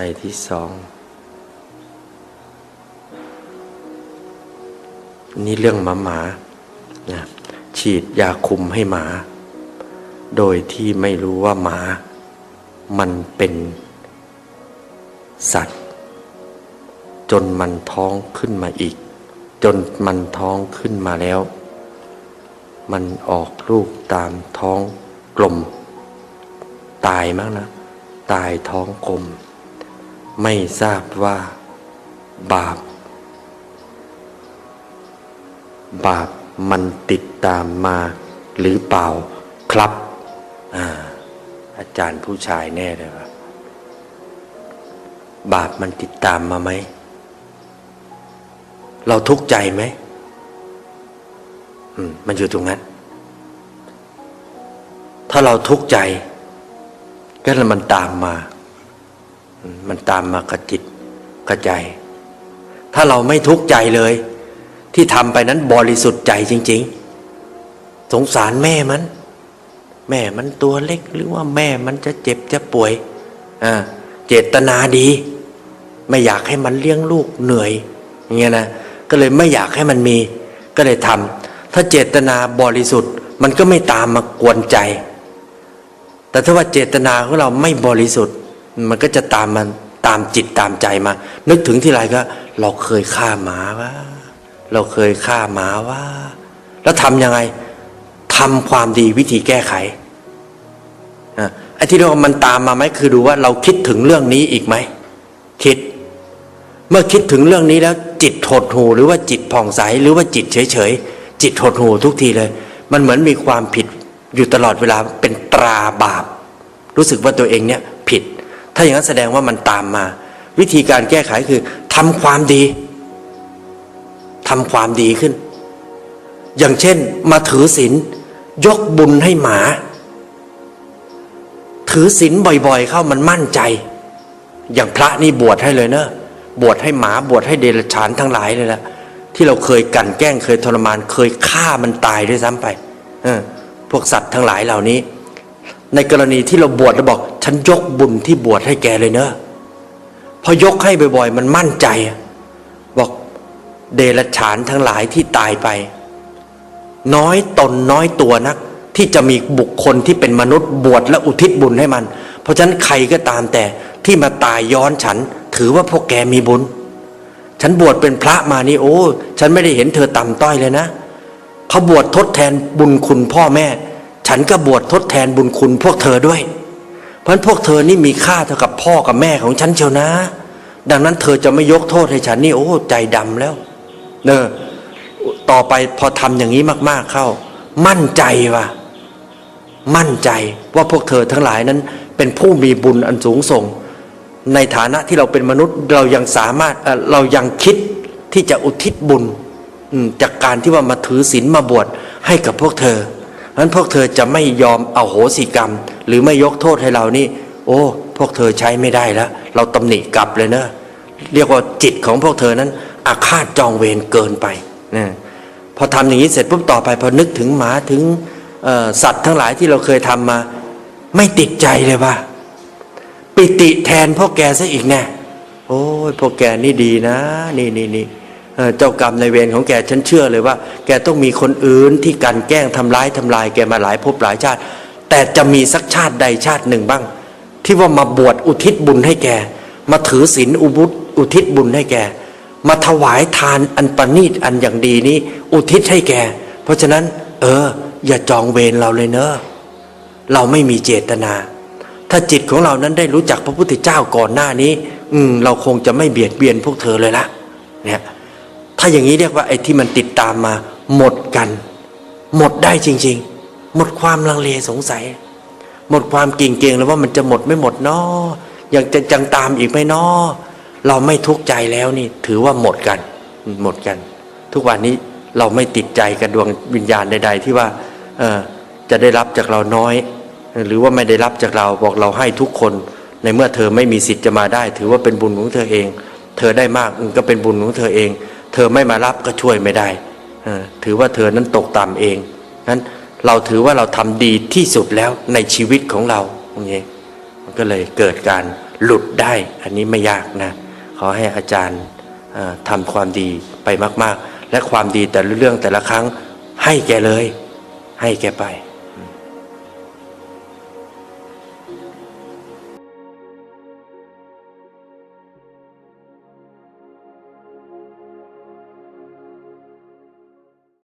ไปที่สอง นี่เรื่องหมาหมานะฉีดยาคุมให้หมา โดยที่ไม่รู้ว่าหมา มันเป็นสัตว์ จนมันท้องขึ้นมาอีก จนมันท้องขึ้นมาแล้ว มันออกลูกตามท้องกลม ตายมั้งนะ ตายท้องกลม ไม่ทราบว่า บาป บาปมันติดตามมาหรือเปล่าครับอาอาจารย์ผู้ชายแน่เลยครับาปมันติดตามมาไหม เราทุกข์ใจไหมมมันอยู่ตรงนั้น ถ้าเราทุกข์ใจ ก็แล้วมันตามมา มันตามมากระจิตกระใจ ถ้าเราไม่ทุกข์ใจเลย ที่ทำไปนั้นบริสุทธิ์ใจจริง ๆ สงสารแม่มัน แม่มันตัวเล็กหรือว่าแม่มันจะเจ็บจะป่วยเจตนาดี ไม่อยากให้มันเลี้ยงลูกเหนื่อยอย่างเงี้ยนะก็เลยไม่อยากให้มันมี ก็เลยทำถ้าเจตนาบริสุทธิ์ มันก็ไม่ตามมากวนใจ แต่ถ้าว่าเจตนาของเราไม่บริสุทธิ์ มันก็จะตามมันตามจิตตามใจมา นึกถึงที่ไรก็ เราเคยฆ่าหมาว่า เราเคยฆ่าหมาว่า แล้วทำยังไงทำความดีวิธีแก้ไขอะไอ้ที่เรามันตามมาไหมคือดูว่าเราคิดถึงเรื่องนี้อีกไหมคิด เมื่อคิดถึงเรื่องนี้แล้ว จิตหดหูหรือว่าจิตผ่องใสหรือว่าจิตเฉยๆจิตหดหูทุกทีเลย มันเหมือนมีความผิดอยู่ตลอดเวลาเป็นตราบาป รู้สึกว่าตัวเองเนี่ยผิด ถ้าอย่างนั้นแสดงว่ามันตามมา วิธีการแก้ไขคือทำความดีทำความดีขึ้น อย่างเช่น มาถือศีลยกบุญให้หมา ถือศีลบ่อยๆ เข้ามันมั่นใจ อย่างพระนี่บวชให้เลยเนอะบวชให้หมาบวชให้เดรัจฉานทั้งหลายเลยละที่เราเคยกันแกล้งเคยทรมาน เคยฆ่ามันตายด้วยซ้ำไปอพวกสัตว์ทั้งหลายเหล่านี้ ในกรณีที่เราบวชแล้วบอก ฉันยกบุญที่บวชให้แกเลยเนอะพอยกให้บ่อยๆ มันมั่นใจ บอกเดรัจฉานทั้งหลายที่ตายไป น้อยตนน้อยตัวนัก ที่จะมีบุคคลที่เป็นมนุษย์บวชและอุทิศบุญให้มัน เพราะฉะนั้นใครก็ตามแต่ที่มาตายย้อนฉัน ถือว่าพวกแกมีบุญ ฉันบวชเป็นพระมานี่โอ้ ฉันไม่ได้เห็นเธอต่ำต้อยเลยนะเขาบวชทดแทนบุญคุณพ่อแม่ ฉันก็บวชทดแทนบุญคุณพวกเธอด้วย เพราะพวกเธอนี่มีค่าเท่ากับพ่อกับแม่ของฉันเชียวนะ ดังนั้นเธอจะไม่ยกโทษให้ฉันนี่โอ้ใจดำแล้ว เนอะต่อไปพอทำอย่างนี้มาก ๆเข้า มั่นใจว่ามั่นใจว่าพวกเธอทั้งหลายนั้น เป็นผู้มีบุญอันสูงส่ง ในฐานะที่เราเป็นมนุษย์เรายังสามารถเอ่อเรายังคิดที่จะอุทิศบุญจากการที่ว่ามาถือศีลมาบวชให้กับพวกเธอ นั้นพวกเธอจะไม่ยอมเอาโหสิกรรม หรือไม่ยกโทษให้เรานี่ โอ้ พวกเธอใช้ไม่ได้แล้ว เราตำหนิกลับเลยเนะ เรียกว่าจิตของพวกเธอนั้น อาฆาตจองเวรเกินไปนะพอทำอย่างนี้เสร็จปุ๊บต่อไปพอนึกถึงหมาถึงสัตว์ทั้งหลายที่เราเคยทำมา ไม่ติดใจเลยว่าปิติแทนพ่อแกซะอีกแน่โอ้ยพ่อแกนี่ดีนะ นี่นี่นี่ เจ้ากรรมในเวรของแกฉันเชื่อเลยว่า แกต้องมีคนอื่นที่กันแกล้งทำร้ายทำลายแกมาหลายภพหลายชาติ แต่จะมีสักชาติใดชาติหนึ่งบ้าง ที่ว่ามาบวชอุทิศบุญให้แก มาถือศีลอุบุตอุทิศบุญให้แก มาถวายทานอันประณีตอันอย่างดีนี้ อุทิศให้แก เพราะฉะนั้น เออ อย่าจองเวรเราเลยเนอะเราไม่มีเจตนา ถ้าจิตของเรานั้นได้รู้จักพระพุทธเจ้าก่อนหน้านี้ อืมเราคงจะไม่เบียดเบียนพวกเธอเลยละเนี่ย ถ้าอย่างนี้เรียกว่าไอ้ที่มันติดตามมา หมดกัน หมดได้จริง ๆ หมดความลังเลสงสัย หมดความเก่งๆแล้วว่ามันจะหมดไม่หมดเนาะยังจะจังตามอีกไหมเนาะเราไม่ทุกข์ใจแล้วนี่ ถือว่าหมดกัน หมดกัน ทุกวันนี้เราไม่ติดใจกับดวงวิญญาณใด ๆ ที่ว่าเออจะได้รับจากเราน้อย หรือว่าไม่ได้รับจากเราบอกเราให้ทุกคน ในเมื่อเธอไม่มีสิทธิ์จะมาได้ ถือว่าเป็นบุญของเธอเอง เธอได้มากก็เป็นบุญของเธอเอง เธอไม่มารับก็ช่วยไม่ได้ถือว่าเธอนั้นตกต่ำเองนั้นเราถือว่าเราทำดีที่สุดแล้วในชีวิตของเราอย่งนี้มันก็เลยเกิดการหลุดได้ อันนี้ไม่ยากนะ ขอให้อาจารย์ทำความดีไปมาก ๆ และความดีแต่ละเรื่องแต่ละครั้งให้แกเลย ให้แกไป